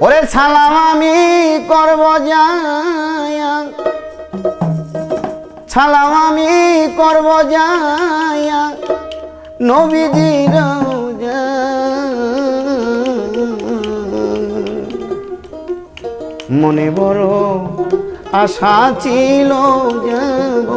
ওরে সালাম আমি করব যায়া সালাম আমি করব যায়া নবীজির মনে বড় আশা ছিল যাব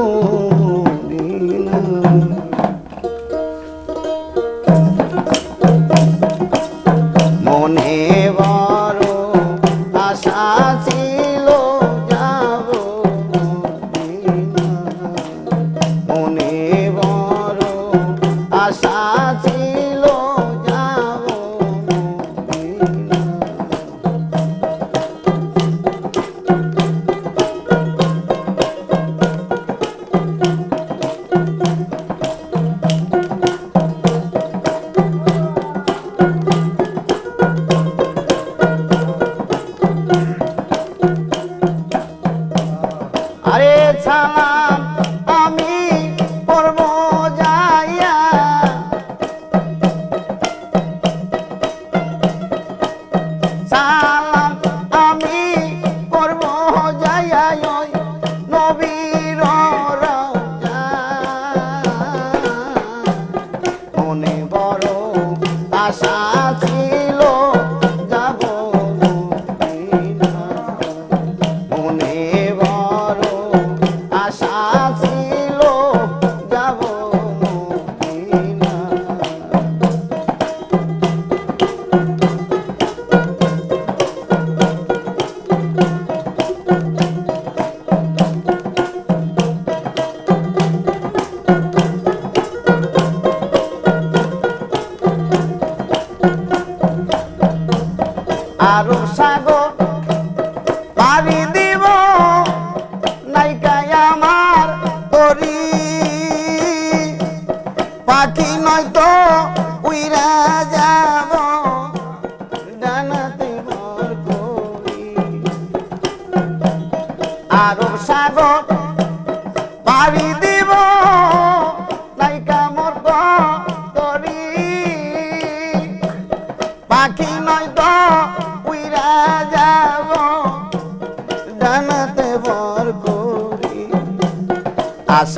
সালা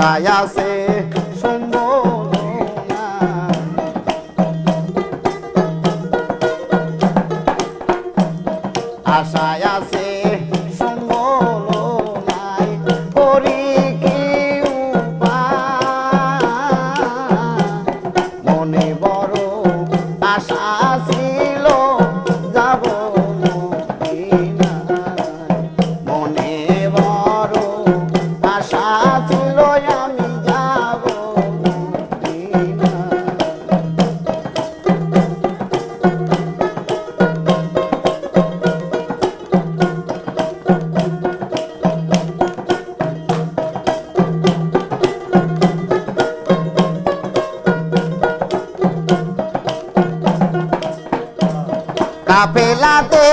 vai কাপেলাতে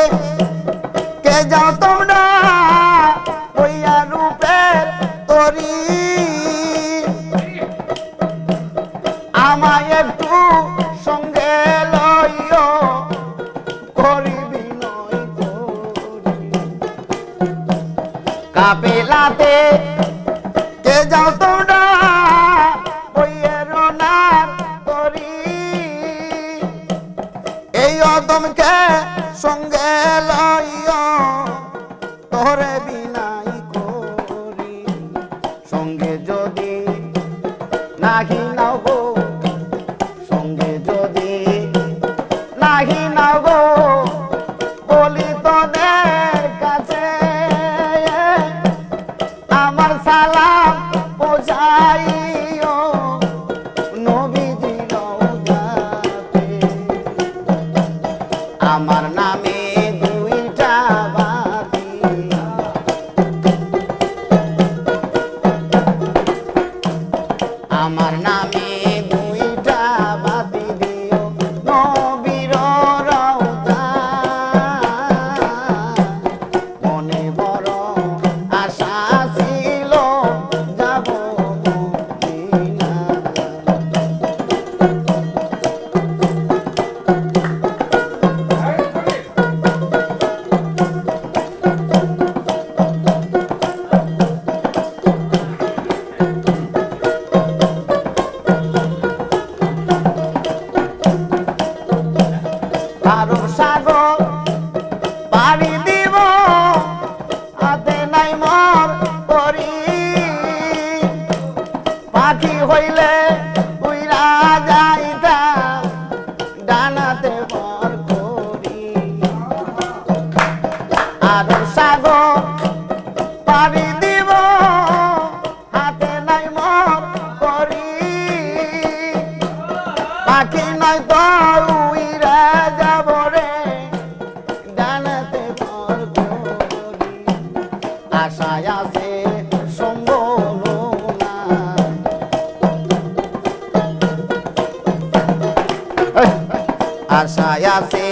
কে যাও তোমরা? অদমকে সঙ্গে লইয়া আমার নামে সাগর সাগর পারি দিব হাতে নাই মন করি। পাখি নাই তো উইরা যাব রে ডানাতে আশায় আছে আশায় আছে